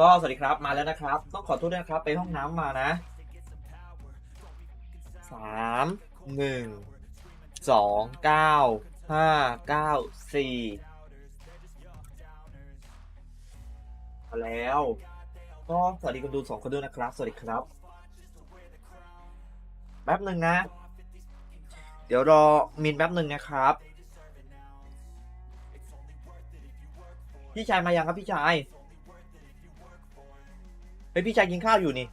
ก็สวัสดีครับมาแล้วนะครับ ต้องขอโทษด้วยนะครับ ไปห้องน้ำมานะสามหนึ่งสองเก้าห้าเก้าสี่มาแล้ว ก็สวัสดีคนดูสองคนด้วยนะครับ สวัสดีครับ แป๊บหนึ่งนะ เดี๋ยวรอมินแป๊บหนึ่งนะครับ พี่ชายมายังครับพี่ชาย เฮ้ยพี่ชายกินข้าวอยู่นี่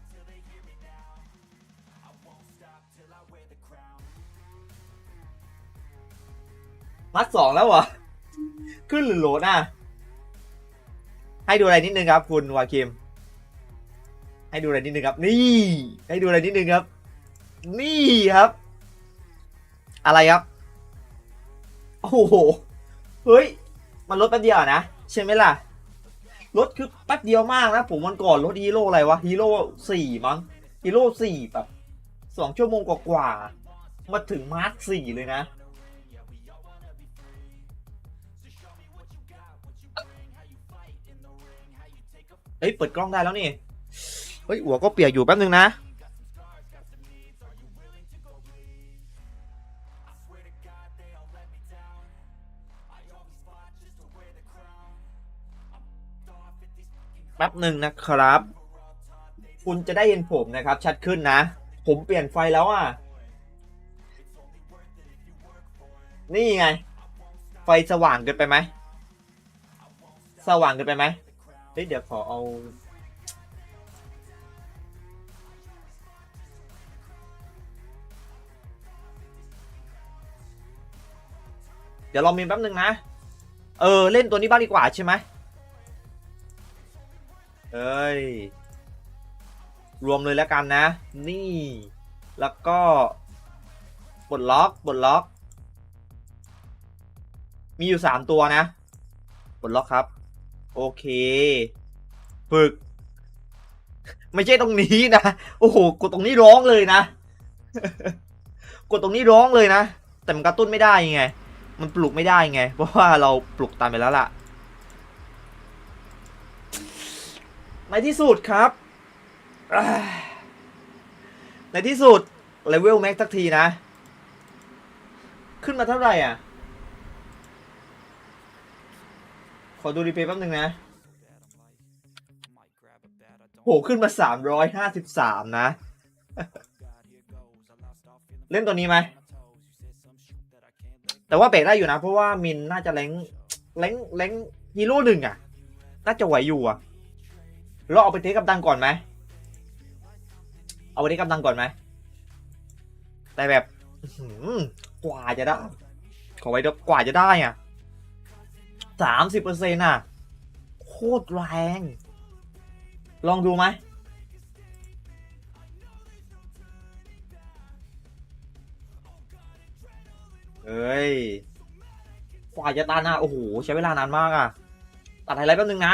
มัดสองแล้วเหรอ ขึ้นหรือโหลดอะ ให้ดูอะไรนิดนึงครับ คุณวาคิม ให้ดูอะไรนิดนึงครับ นี่ ให้ดูอะไรนิดนึงครับ นี่ครับ อะไรครับ โอ้โห เฮ้ย มันลดแป๊บเดียวนะ ใช่ไหมล่ะ รถคือแป๊บเดียวมากนะ ผมวันก่อนรถฮีโร่อะไรวะฮีโร่สี่มั้งฮีโร่สี่แบบสองชั่วโมงกว่าๆมาถึงมาร์คสี่เลยนะเอ้ยเปิดกล้องได้แล้วนี่ เฮ้ยหัวก็เปียกอยู่แป๊บนึงนะ แป๊บหนึ่งนะครับ คุณจะได้เห็นผมนะครับ ชัดขึ้นนะ ผมเปลี่ยนไฟแล้วอะ นี่ไง ไฟสว่างเกินไปไหม สว่างเกินไปไหมเฮ้ยเดี๋ยวขอเอาเดี๋ยวรอมีนแป๊บหนึ่งนะ เออ เล่นตัวนี้บ้างดีกว่าใช่ไหม เอ้ย รวมเลยแล้วกันนะ นี่ แล้วก็ปลดล็อกปลดล็อก มีอยู่สามตัวนะปลดล็อกครับ โอเค ฝึก ไม่ใช่ตรงนี้นะ โอ้โห กดตรงนี้ร้องเลยนะ กดตรงนี้ร้องเลยนะ แต่มันกระตุ้นไม่ได้ไง มันปลุกไม่ได้ไง เพราะว่าเราปลุกตามไปแล้วล่ะ ในที่สุดครับ ในที่สุดเลเวลแม็กสักทีนะ ขึ้นมาเท่าไหร่อะ ขอดูรีเพย์แป๊บนึงนะโหขึ้นมาสามร้อยห้าสิบสามนะ เล่นตัวนี้ไหม แต่ว่าเบรกได้อยู่นะ เพราะว่ามินน่าจะแรงแรงแรงฮีโร่หนึ่งอะ น่าจะไหวอยู่อะ เราเอาไปเทคกับดังก่อนไหมเอาไปเทคกับดังก่อนไหมแต่แบบกว่าจะได้ ขอไว้ด้วยกว่าจะได้อะสามสิบเปอร์เซ็นต์อะ โคตรแรง ลองดูไหมเฮ้ย กว่าจะตันอะ โอ้โห ใช้เวลานานมากอะ ตัดไฮไลท์แป๊บนึงนะ